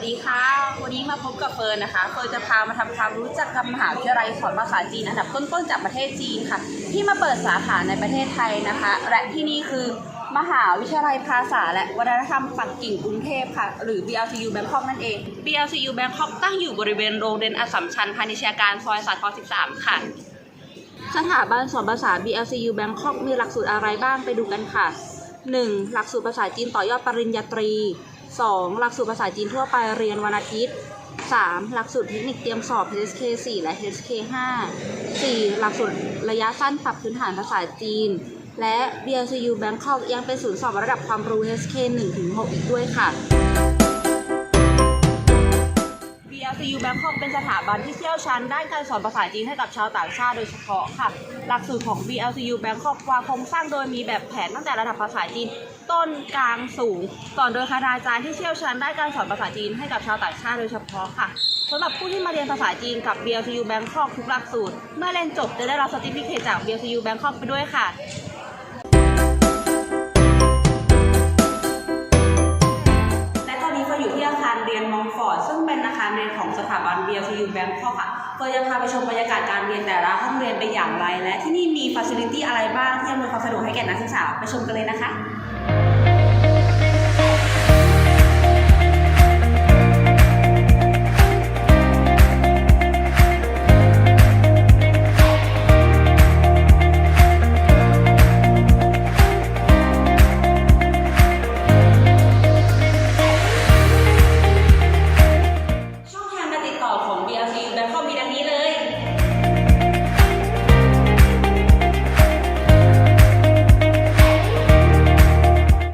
วัสดีค่ะ วันนี้มาพบกับเฟิร์นนะคะเฟิร์นจะพามาทำความรู้จักกับมหาวิทยาลัยสอนภาษาจีนอันดับต้นๆจากประเทศจีนค่ะ ที่มาเปิดสาขาในประเทศไทยนะคะ และที่นี่คือมหาวิทยาลัยภาษาและวัฒนธรรมปักกิ่งกรุงเทพค่ะ หรือ BLCU Bangkok นั่นเอง BLCU Bangkok ตั้งอยู่บริเวณโรงเรียนอัสสัมชัญพาณิชยการซอยสาทร13 ค่ะ สถาบันสอนภาษา BLCU Bangkok มีหลักสูตรอะไรบ้างไปดูกันค่ะ 1. หลักสูตรภาษาจีนต่อยอดปริญญาตรี 2. หลักสูตรภาษาจีนทั่วไปเรียนวันอาทิตย์ 3. หลักสูตรเทคนิคเตรียมสอบ HSK 4 และ HSK 5 4. หลักสูตรระยะสั้นปรับพื้นฐานภาษาจีน และ BLCU Bangkok ยังเป็นศูนย์สอบระดับความรู้ HSK 1-6 อีกด้วยค่ะ BLCU Bangkok เป็นสถาบันที่เชี่ยวชาญด้านการสอนภาษาจีนให้กับชาวต่างชาติโดยเฉพาะค่ะ หลักสูตรของ BLCU Bangkok วางโครงสร้างโดยมีแบบแผนตั้งแต่ระดับภาษาจีน ต้นกลางสูงสอนโดยคณาจารย์ที่เชี่ยวชาญด้านการสอนภาษาจีนให้กับชาวต่างชาติโดยเฉพาะค่ะสำหรับผู้ที่มาเรียนภาษาจีนกับ BLCU Bangkok ทุกหลักสูตร เมื่อเรียนจบจะได้รับสติฟิเคจาก BLCU Bangkok ไปด้วยค่ะ เรียนมองฟอร์ดซึ่งเป็นอาคารเรียนของสถาบัน BLCU Bangkok ค่ะเฟิร์นจะพาไปชมบรรยากาศการเรียนแต่ละห้องเรียนเป็นอย่างไร และที่นี่มีฟัสซิลิตี้อะไรบ้างที่อำนวยความสะดวกให้แก่นักศึกษาไปชมกันเลยนะคะ